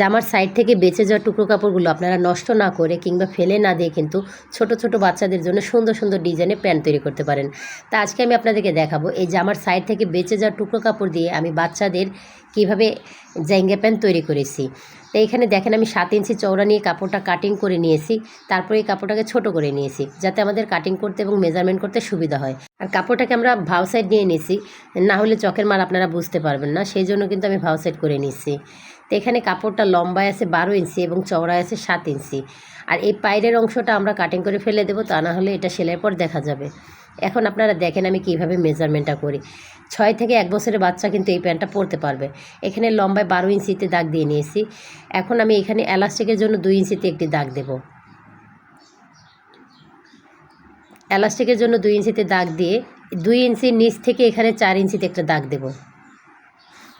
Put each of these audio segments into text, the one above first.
জামার সাইড থেকে বেঁচে যাওয়া টুকরো কাপড়গুলো আপনারা নষ্ট না করে কিংবা ফেলে না দিয়ে কিন্তু ছোট ছোট বাচ্চাদের জন্য সুন্দর সুন্দর ডিজাইনের প্যান্ট তৈরি করতে পারেন। তা আজকে আমি আপনাদেরকে দেখাবো, এই জামার সাইড থেকে বেঁচে যাওয়া টুকরো কাপড় দিয়ে আমি বাচ্চাদের কীভাবে জাইঙ্গা প্যান্ট তৈরি করেছি। তো এখানে দেখেন আমি সাত ইঞ্চি চওড়া নিয়ে কাপড়টা কাটিং করে নিয়েছি। তারপরে এই কাপড়টাকে ছোট করে নিয়েছি, যাতে আমাদের কাটিং করতে এবং মেজারমেন্ট করতে সুবিধা হয়। আর কাপড়টাকে আমরা ভাও সাইড নিয়ে নিয়েছি, না হলে চকের মার আপনারা বুঝতে পারবেন না, সেই জন্য কিন্তু আমি ভাও সাইড করে নিচ্ছি তো এখানে কাপড়টা লম্বায় আছে বারো ইঞ্চি এবং চওড়ায় আছে সাত ইঞ্চি। আর এই পায়ের অংশটা আমরা কাটিং করে ফেলে দেবো, তা না হলে এটা সেলাইয়ের পর দেখা যাবে। এখন আপনারা দেখেন আমি কীভাবে মেজারমেন্টটা করি। ছয় থেকে এক বছরের বাচ্চা কিন্তু এই প্যান্টটা পরতে পারবে। এখানে লম্বায় বারো ইঞ্চিতে দাগ দিয়ে নিয়েছি। এখন আমি এখানে এলাস্টিকের জন্য দুই ইঞ্চিতে একটি দাগ দেব। এলাস্টিকের জন্য দুই ইঞ্চিতে দাগ দিয়ে দুই ইঞ্চির নিচ থেকে এখানে চার ইঞ্চিতে একটা দাগ দেব।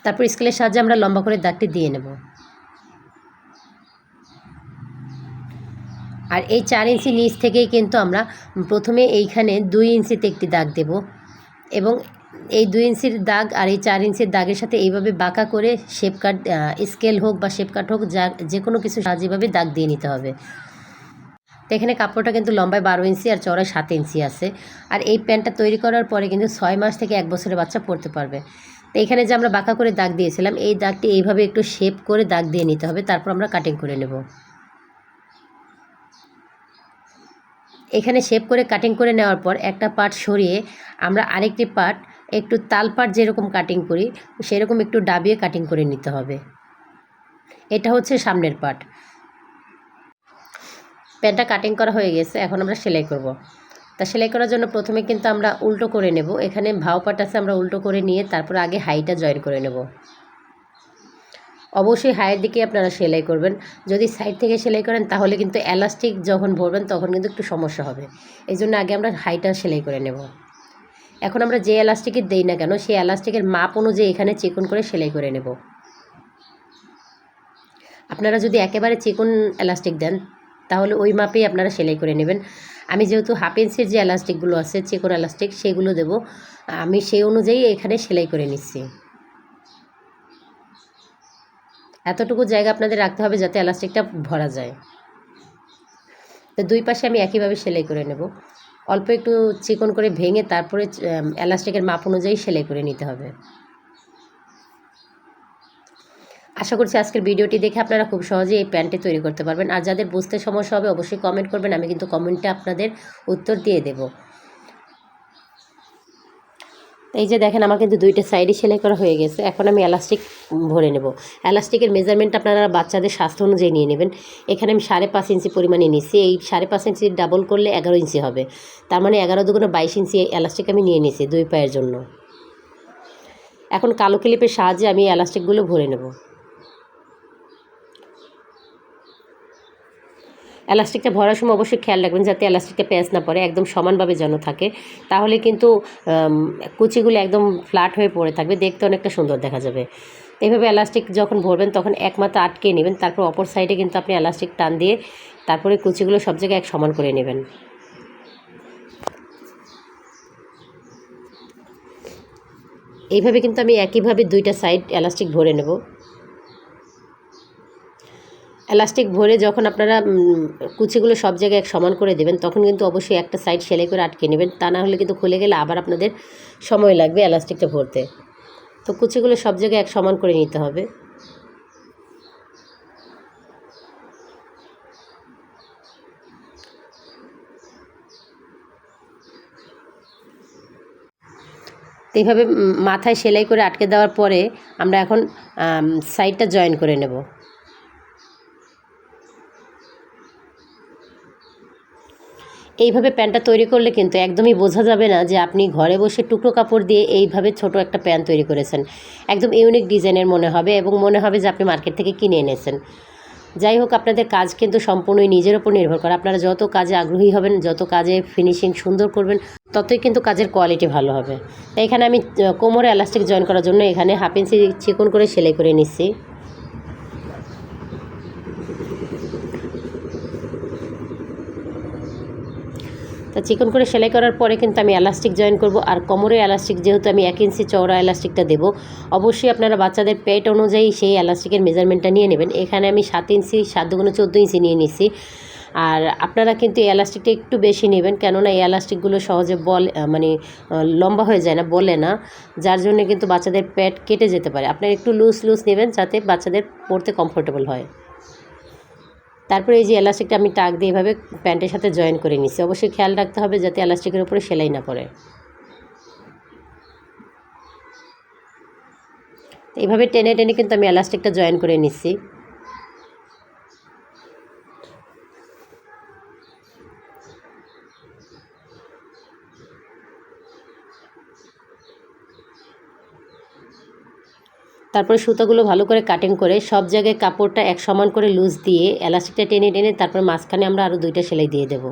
তারপর স্কেলের সাহায্যে আমরা লম্বা করে দাগটি দিয়ে নেব। আর এই চার ইঞ্চি নিচ থেকেই কিন্তু আমরা প্রথমে এইখানে দুই ইঞ্চিতে একটি দাগ দেব এবং এই দুই ইঞ্চির দাগ আর এই চার ইঞ্চির দাগের সাথে এইভাবে বাঁকা করে শেপ কাট স্কেল হোক বা শেপ কাট হোক, যা, যে কোনো কিছু সাহায্যভাবে দাগ দিয়ে নিতে হবে। তো এখানে কাপড়টা কিন্তু লম্বায় বারো ইঞ্চি আর চড়ায় সাত ইঞ্চি আছে। আর এই প্যান্টটা তৈরি করার পরে কিন্তু ছয় মাস থেকে এক বছরের বাচ্চা পরতে পারবে। তো এখানে যে আমরা বাঁকা করে দাগ দিয়েছিলাম, এই দাগটি এইভাবে একটু শেপ করে দাগ দিয়ে নিতে হবে, তারপর আমরা কাটিং করে নেব। এখানে শেপ করে কাটিং করে নেওয়ার পর একটা পার্ট সরিয়ে আমরা আরেকটি পার্ট একটু তাল পাট যেরকম কাটিং করি, সেরকম একটু ডাবিয়ে কাটিং করে নিতে হবে। এটা হচ্ছে সামনের পার্ট প্যান্টটা কাটিং করা হয়ে গেছে, এখন আমরা সেলাই করব। তা সেলাই করার জন্য প্রথমে কিন্তু আমরা উল্টো করে নেব। এখানে ভাও পাট আছে, আমরা উল্টো করে নিয়ে তারপর আগে হাইটা জয়েন করে নেব। অবশ্যই হায়ের দিকে আপনারা সেলাই করবেন। যদি সাইড থেকে সেলাই করেন, তাহলে কিন্তু এলাস্টিক যখন ভরবেন, তখন কিন্তু একটু সমস্যা হবে। এই জন্য আগে আমরা হাইটা সেলাই করে নেব। এখন আমরা যে এলাস্টিকের দেই না কেন, সেই এলাস্টিকের মাপ অনুযায়ী এখানে চিকন করে সেলাই করে নেব। আপনারা যদি একেবারে চিকন এলাস্টিক দেন, তাহলে ওই মাপেই আপনারা সেলাই করে নেবেন। আমি যেহেতু হাফ ইঞ্চির যে এলাস্টিকগুলো আছে, চিকন এলাস্টিক সেগুলো দেব। আমি সেই অনুযায়ী এখানে সেলাই করে নিচ্ছি। এতটুকু জায়গা আপনাদের রাখতে হবে যাতে এলাস্টিকটা ভরা যায়। তো দুই পাশে আমি একইভাবে সেলাই করে নেব। অল্প একটু চিকন করে ভেঙে তারপরে এলাস্টিকের মাপ অনুযায়ী সেলাই করে নিতে হবে। আশা করছি আজকের ভিডিওটি দেখে আপনারা খুব সহজেই এই প্যান্টটি তৈরি করতে পারবেন। আর যাদের বুঝতে সমস্যা হবে, অবশ্যই কমেন্ট করবেন। আমি কিন্তু কমেন্টে আপনাদের উত্তর দিয়ে দেবো। এই যে দেখেন, আমার কিন্তু দুইটা সাইডে সেলাই করা হয়ে গেছে। এখন আমি এলাস্টিক ভরে নেব। এলাস্টিকের মেজারমেন্ট আপনারা বাচ্চাদের স্বাস্থ্য অনুযায়ী নিয়ে নেবেন। এখানে আমি সাড়ে পাঁচ ইঞ্চি পরিমাণে নিয়েছি। এই সাড়ে পাঁচ ইঞ্চি ডাবল করলে এগারো ইঞ্চি হবে। তার মানে এগারো দুগুণে বাইশ ইঞ্চি এলাস্টিক আমি নিয়ে নিয়েছি দুই পায়ের জন্য। এখন কালো ক্লিপের সাহায্যে আমি এলাস্টিকগুলো ভরে নেব। এলাস্টিকটা ভরার সময় অবশ্যই খেয়াল রাখবেন যাতে এলাস্টিকটা প্যাঁচ না পড়ে, একদম সমানভাবে যেন থাকে। তাহলে কিন্তু কুচিগুলো একদম ফ্ল্যাট হয়ে পড়ে থাকবে, দেখতে অনেকটা সুন্দর দেখা যাবে। এইভাবে এলাস্টিক যখন ভরবেন, তখন এক মাথা আটকে নেবেন, তারপর অপর সাইডে কিন্তু আপনি এলাস্টিক টান দিয়ে তারপরে কুচিগুলো সব জায়গায় এক সমান করে নেবেন। এইভাবে কিন্তু আমি একইভাবে দুইটা সাইড এলাস্টিক ভরে নেব। এলাস্টিক ভরে যখন আপনারা কুচিগুলো সব জায়গায় এক সমান করে দেবেন, তখন কিন্তু অবশ্যই একটা সাইড সেলাই করে আটকে নেবেন। তা না হলে কিন্তু খুলে গেলে আবার আপনাদের সময় লাগবে এলাস্টিকটা ভরতে। তো কুচিগুলো সব জায়গায় এক সমান করে নিতে হবে। এইভাবে মাথায় সেলাই করে আটকে দেওয়ার পরে আমরা এখন সাইডটা জয়েন করে নেব। এইভাবে প্যান্টটা তৈরি করলে কিন্তু একদমই বোঝা যাবে না যে আপনি ঘরে বসে টুকরো কাপড় দিয়ে এইভাবে ছোট একটা প্যান্ট তৈরি করেছেন। একদম ইউনিক ডিজাইনের মনে হবে এবং মনে হবে যে আপনি মার্কেট থেকে কিনে এনেছেন। যাই হোক, আপনাদের কাজ কিন্তু সম্পূর্ণই নিজের ওপর নির্ভর করে। আপনারা যত কাজে আগ্রহী হবেন, যত কাজে ফিনিশিং সুন্দর করবেন, ততই কিন্তু কাজের কোয়ালিটি ভালো হবে। তাই এখানে আমি কোমরে এলাস্টিক জয়েন করার জন্য এখানে হাফ ইঞ্চি চিকন করে সেলাই করে নিচ্ছি। তা চিকন করে সেলাই করার পরে কিন্তু আমি এলাস্টিক জয়েন করব। আর কোমরে এলাস্টিক যেহেতু আমি এক ইঞ্চি চওড়া এলাস্টিকটা দেবো, অবশ্যই আপনারা বাচ্চাদের পেট অনুযায়ী সেই এলাস্টিকের মেজারমেন্টটা নিয়ে নেবেন। এখানে আমি সাত ইঞ্চি, সাত দুগুণ চোদ্দ ইঞ্চি নিয়ে নিচ্ছি আর আপনারা কিন্তু এই এলাস্টিকটা একটু বেশি নেবেন, কেননা এই এলাস্টিকগুলো সহজে বল মানে লম্বা হয়ে যায় না, বলে না। যার জন্য কিন্তু বাচ্চাদের পেট কেটে যেতে পারে। আপনারা একটু লুজ লুজ নেবেন যাতে বাচ্চাদের পরতে কমফোর্টেবল হয়। তারপরে এই যে এলাস্টিকটা আমি টাক দিয়ে এভাবে প্যান্টের সাথে জয়েন করে নিচ্ছি অবশ্যই খেয়াল রাখতে হবে যাতে এলাস্টিকের উপরে সেলাই না পড়ে। এইভাবে টেনে টেনে কিন্তু আমি এলাস্টিকটা জয়েন করে নিচ্ছি তারপরে সুতোগুলো ভালো করে কাটিং করে সব জায়গায় কাপড়টা এক সমান করে লুজ দিয়ে এলাস্টিকটা টেনে টেনে তারপর মাঝখানে আমরা আরও দুইটা সেলাই দিয়ে দেবো।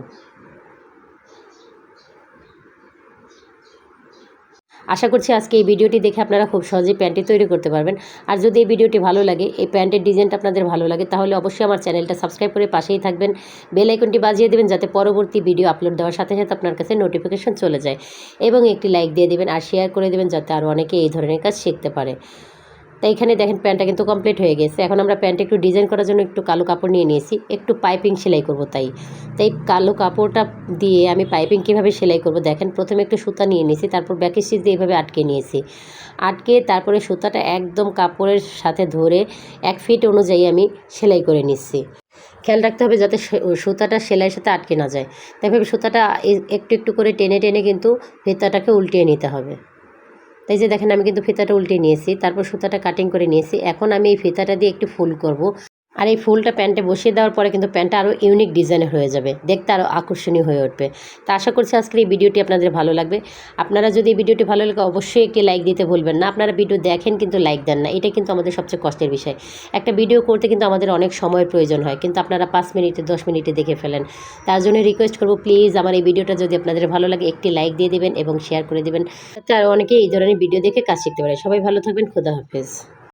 আশা করছি আজকে এই ভিডিওটি দেখে আপনারা খুব সহজেই প্যান্টটি তৈরি করতে পারবেন। আর যদি এই ভিডিওটি ভালো লাগে, এই প্যান্টের ডিজাইনটা আপনাদের ভালো লাগে, তাহলে অবশ্যই আমার চ্যানেলটা সাবস্ক্রাইব করে পাশেই থাকবেন। বেল আইকনটি বাজিয়ে দেবেন যাতে পরবর্তী ভিডিও আপলোড দেওয়ার সাথে সাথে আপনার কাছে নোটিফিকেশন চলে যায়। এবং একটি লাইক দিয়ে দেবেন আর শেয়ার করে দেবেন যাতে আরও অনেকে এই ধরনের কাজ শিখতে পারে। তাই এখানে দেখেন প্যান্টটা কিন্তু কমপ্লিট হয়ে গেছে। এখন আমরা প্যান্টটা একটু ডিজাইন করার জন্য একটু কালো কাপড় নিয়ে নিয়েছি। একটু পাইপিং সেলাই করব তাই। তাই কালো কাপড়টা দিয়ে আমি পাইপিং কীভাবে সেলাই করব? দেখেন প্রথমে একটু সুতা নিয়ে নিয়েছি, তারপর ব্যাকের সিজ দিয়ে এইভাবে আটকে নিয়েছি। আটকে তারপরে সুতাটা একদম কাপড়ের সাথে ধরে এক ফিট অনুযায়ী আমি সেলাই করে নিচ্ছি। খেয়াল রাখতে হবে যাতে সুতাটা সেলাইয়ের সাথে আটকে না যায়। তাই সুতাটা একটু একটু করে টেনে টেনে কিন্তু ফিতাটাকে উল্টিয়ে নিতে হবে। তাই যে দেখেন আমি কিন্তু ফিতাটা উল্টে নিয়েছি, তারপর সুতাটা কাটিং করে নিয়েছি। এখন আমি এই ফিতাটা দিয়ে একটু ফুল করব। আর এই ফুলটা প্যান্টে বসিয়ে দেওয়ার পরে কিন্তু প্যান্টটা আরও ইউনিক ডিজাইনের হয়ে যাবে। দেখতে আরও আকর্ষণীয় হয়ে উঠবে। তা আশা করছি আজকের এই ভিডিওটি আপনাদের ভালো লাগবে। আপনারা যদি এই ভিডিওটি ভালো লাগে, অবশ্যই একটি লাইক দিতে ভুলবেন না। আপনারা ভিডিও দেখেন কিন্তু লাইক দেন না। এটা কিন্তু আমাদের সবচেয়ে কষ্টের বিষয়। একটা ভিডিও করতে কিন্তু আমাদের অনেক সময়ের প্রয়োজন হয়। কিন্তু আপনারা পাঁচ মিনিটে, দশ মিনিটে দেখে ফেলেন। তার জন্য রিকোয়েস্ট করব প্লিজ আমার এই ভিডিওটা যদি আপনাদের ভালো লাগে, একটি লাইক দিয়ে দেবেন এবং শেয়ার করে দেবেন। যাতে আরও অনেকে এই ধরনের ভিডিও দেখে কাজ শিখতে পারে। সবাই ভালো থাকবেন। খুদা হাফেজ।